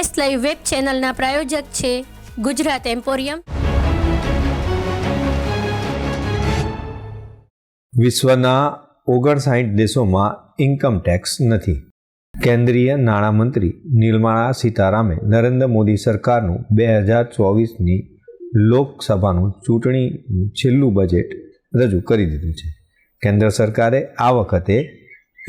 News live web ચેનલના પ્રાયોજક છે Gujarat emporium. વિશ્વના ઓગણસાઠ દેશોમાં ઇન્કમ ટેક્સ નથી. કેન્દ્રીય નાણામંત્રી નિર્મળા સીતારામે નરેન્દ્ર મોદી સરકારનું બે હજાર ચોવીસની લોકસભાનું ચૂંટણીનું છેલ્લું બજેટ રજૂ કરી દીધું છે. કેન્દ્ર સરકારે આ વખતે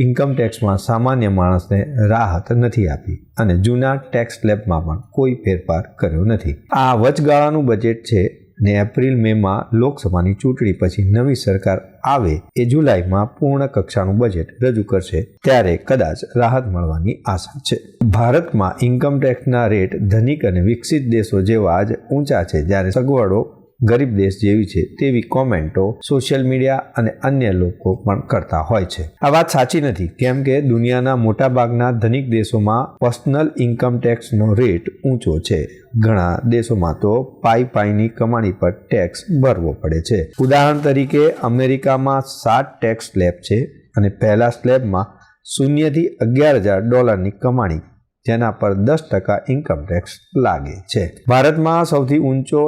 ઇન્કમ ટેક્સમાં સામાન્ય માણસને રાહત નથી આપી અને જૂના ટેક્સ સ્લેબમાં પણ કોઈ ફેરફાર કર્યો નથી. આ વચગાળાનું બજેટ છે ને એપ્રિલ મેમાં લોકસભાની ચૂંટણી પછી નવી સરકાર આવે એ જુલાઈમાં પૂર્ણ કક્ષાનું બજેટ રજૂ કરશે ત્યારે કદાચ રાહત મળવાની આશા છે. ભારતમાં ઇન્કમટેક્સના રેટ ધનિક અને વિકસિત દેશો જેવા જ ઊંચા છે જ્યારે સગવડો ગરીબ દેશ જેવી છે તેવી કોમેન્ટો સોશિયલ મીડિયા અને અન્ય લોકો પણ કરતા હોય છે. આ વાત સાચી નથી, કેમ કે દુનિયાના મોટાભાગના ધનિક દેશોમાં પર્સનલ ઇન્કમ ટેક્સનો રેટ ઊંચો છે. ઘણા દેશોમાં તો પાઈ પાઈની કમાણી પર ટેક્સ ભરવો પડે છે. ઉદાહરણ તરીકે, અમેરિકામાં સાત ટેક્સ સ્લેબ છે અને પહેલા સ્લેબમાં શૂન્યથી અગિયાર હજાર ડોલરની કમાણી, જેના પર દસ ટકા ઇન્કમ ટેક્સ લાગે છે. ભારતમાં સૌથી ઊંચો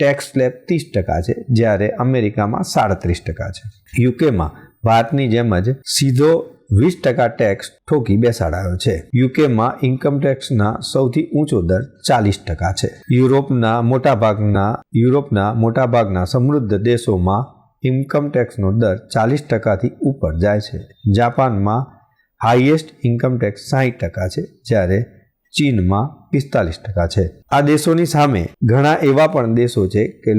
ટેક્સ સ્લેબ ત્રીસ ટકા છે, જ્યારે અમેરિકામાં સાડત્રીસ ટકા છે. યુકેમાં ભારતની જેમ જ સીધો વીસ ટકા ટેક્સ ઠોકી બેસાડાયો છે. યુકેમાં ઇન્કમ ટેક્સના સૌથી ઊંચો દર ચાલીસ ટકા છે. યુરોપના મોટાભાગના યુરોપના મોટાભાગના સમૃદ્ધ દેશોમાં ઇન્કમ ટેક્સનો દર ચાલીસ ટકાથી ઉપર જાય છે. જાપાનમાં હાઈએસ્ટ ઇન્કમ ટેક્સ સાહીઠ ટકા છે, જ્યારે ચીનમાં પિસ્તાલીસ ટકા છે. આ દેશોની સામે ઘણા એવા પણ દેશો છે કે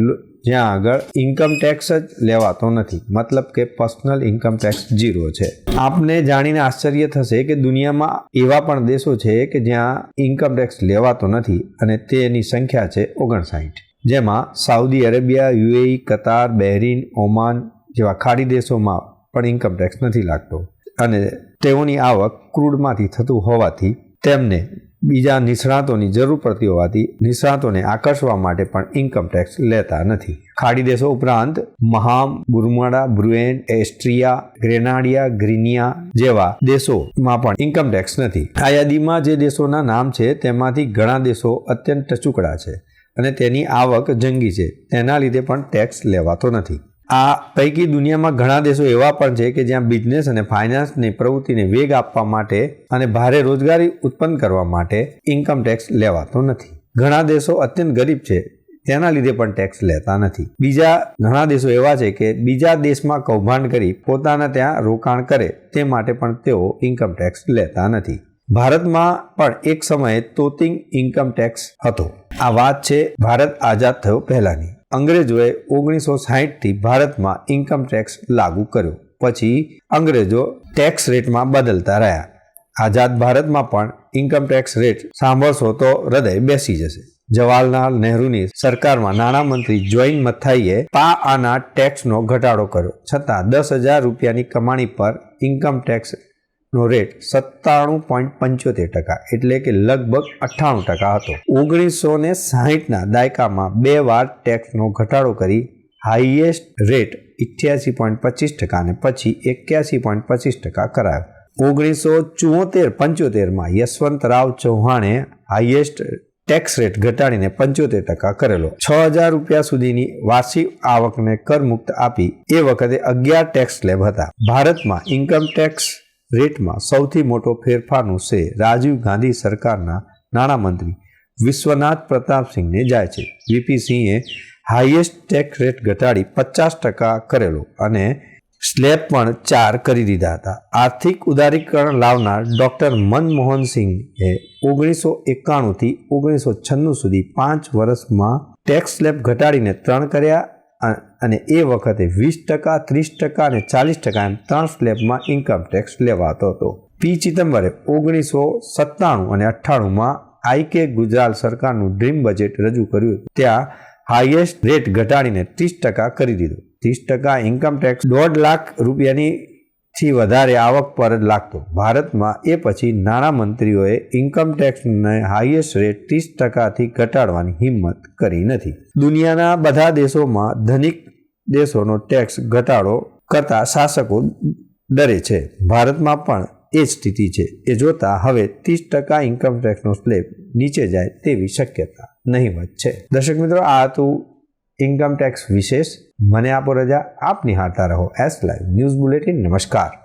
જ્યાં આગળ ઇન્કમ ટેક્સ જ લેવાતો નથી. મતલબ કે પર્સનલ ઇન્કમ ટેક્સ ઝીરો છે. આપને જાણીને આશ્ચર્ય થશે કે દુનિયામાં એવા પણ દેશો છે કે જ્યાં ઇન્કમ ટેક્સ લેવાતો નથી અને તેની સંખ્યા છે ઓગણસાઠ. જેમાં Saudi Arabia, UAE, Qatar, Bahrain, Oman જેવા ખાડી દેશોમાં પણ ઇન્કમ ટેક્સ નથી લાગતો. અને તેઓની આવક ક્રૂડમાંથી થતું હોવાથી તેમને બીજા નિષ્ણાતોની જરૂર પડતી હોવાથી નિષ્ણાતોને આકર્ષવા માટે પણ ઇન્કમ ટેક્સ લેતા નથી. ખાડી દેશો ઉપરાંત મહામ, બુરમાડા, બ્રુએન, એસ્ટ્રિયા, ગ્રેનાડિયા, ગ્રીનિયા જેવા દેશોમાં પણ ઇન્કમ ટેક્સ નથી. આ યાદીમાં જે દેશોના નામ છે તેમાંથી ઘણા દેશો અત્યંત ટચુકડા છે અને તેની આવક જંગી છે. તેના લીધે પણ ટેક્સ લેવાતો નથી. આ પૈકી દુનિયામાં ઘણા દેશો એવા પણ છે કે જ્યાં બિઝનેસ અને ફાઇનાન્સની પ્રવૃત્તિને વેગ આપવા માટે અને ભારે રોજગારી ઉત્પન્ન કરવા માટે ઇન્કમ ટેક્સ લેવાતો નથી. ઘણા દેશો અત્યંત ગરીબ છે, તેના લીધે પણ ટેક્સ લેતા નથી. બીજા ઘણા દેશો એવા છે કે બીજા દેશમાં કૌભાંડ કરી પોતાના ત્યાં રોકાણ કરે, તે માટે પણ તેઓ ઇન્કમ ટેક્સ લેતા નથી. ભારતમાં પણ એક સમયે તોતિંગ ઇન્કમ ટેક્સ હતો. આ વાત છે, ભારત આઝાદ થયો પહેલાની. અંગ્રેજોએ ઓગણીસો સાહીઠથી ભારતમાં ઇન્કમ ટેક્સ લાગુ કર્યો. પછી અંગ્રેજો ટેક્સ રેટમાં બદલતા રહ્યા. આઝાદ ભારતમાં પણ ઇન્કમ ટેક્સ રેટ સાંભળશો તો હૃદય બેસી જશે. જવાહરલાલ નહેરુની સરકારમાં નાણામંત્રી જોઈન મથાઈએ પા આના ટેક્સનો ઘટાડો કર્યો. છતાં દસ હજાર રૂપિયાની કમાણી પર ઇન્કમ ટેક્સ નો રેટ સત્તાણું પોઈન્ટ પંચોતેર ટકા, એટલે કે લગભગ અઠ્ઠાણું ટકા હતો. ઓગણીસો ને સાહીઠના દાયકામાં બે વાર ટેક્સનો ઘટાડો કરી હાઈએસ્ટ રેટ ઇઠ્યાસી પોઈન્ટ પચીસ ટકા અને પછી એક્યાસી પોઈન્ટ પચીસ ટકા કરાયો. ઓગણીસો ચુંવોતેર પંચોતેરમાં યશવંતરાવ ચૌહાણે હાઈએસ્ટ ટેક્સ રેટ ઘટાડીને પંચોતેર ટકા કરેલો. છ હજાર રૂપિયા સુધીની વાર્ષિક આવકને કરમુક્ત આપી એ વખતે અગિયાર ટેક્સ સ્લેબ હતા. ભારતમાં ઇન્કમ ટેક્સ રેટમાં સૌથી મોટો ફેરફારનું શ્રેય રાજીવ ગાંધી સરકારના નાણામંત્રી. વિશ્વનાથ પ્રતાપસિંહને જાય છે. વીપી સિંહે હાઈએસ્ટ ટેક્સ રેટ ઘટાડી પચાસ ટકા કરેલો અને સ્લેબ પણ ચાર કરી દીધા હતા. આર્થિક ઉદારીકરણ લાવનાર ડૉક્ટર મનમોહન સિંહે ઓગણીસો એકાણુંથી ઓગણીસો છન્નું સુધી પાંચ વર્ષમાં ટેક્સ સ્લેબ ઘટાડીને ત્રણ કર્યા અને એ વખતે વીસ ટકા, ત્રીસ ટકા અને ચાલીસ ટકા એમ ત્રણ સ્લેબમાં ઇન્કમ ટેક્સ લેવાતો હતો. પી ચિદમ્બરે ઓગણીસો સત્તાણું અને અઠ્ઠાણુંમાં આઈકે ગુજરાત સરકારનું ડ્રીમ બજેટ રજૂ કર્યું. ત્યાં હાઈએસ્ટ રેટ ઘટાડીને ત્રીસ ટકા કરી દીધો. ત્રીસ ટકા ઇન્કમટેક્સ દોઢ લાખ રૂપિયાની થી વધારે આવક પર જ લાગતો. ભારતમાં એ પછી નાણામંત્રીઓએ ઇન્કમટેક્સને હાઈએસ્ટ રેટ ત્રીસ ટકાથી ઘટાડવાની હિંમત કરી નથી. દુનિયાના બધા દેશોમાં ધનિક દેશોનો ટેક્સ ઘટાડો કરતા શાસકો ડરે છે. ભારતમાં પણ એ જ સ્થિતિ છે. એ જોતા હવે ત્રીસ ટકા ઇન્કમ ટેક્સનો સ્લેબ નીચે જાય તેવી શક્યતા નહીવત છે. દર્શક મિત્રો, આ હતું ઇન્કમ ટેક્સ વિશેષ. મને આપો રજા, આપ નિહાળતા રહો. એસ લાઈવ ન્યૂઝ બુલેટિન નમસ્કાર.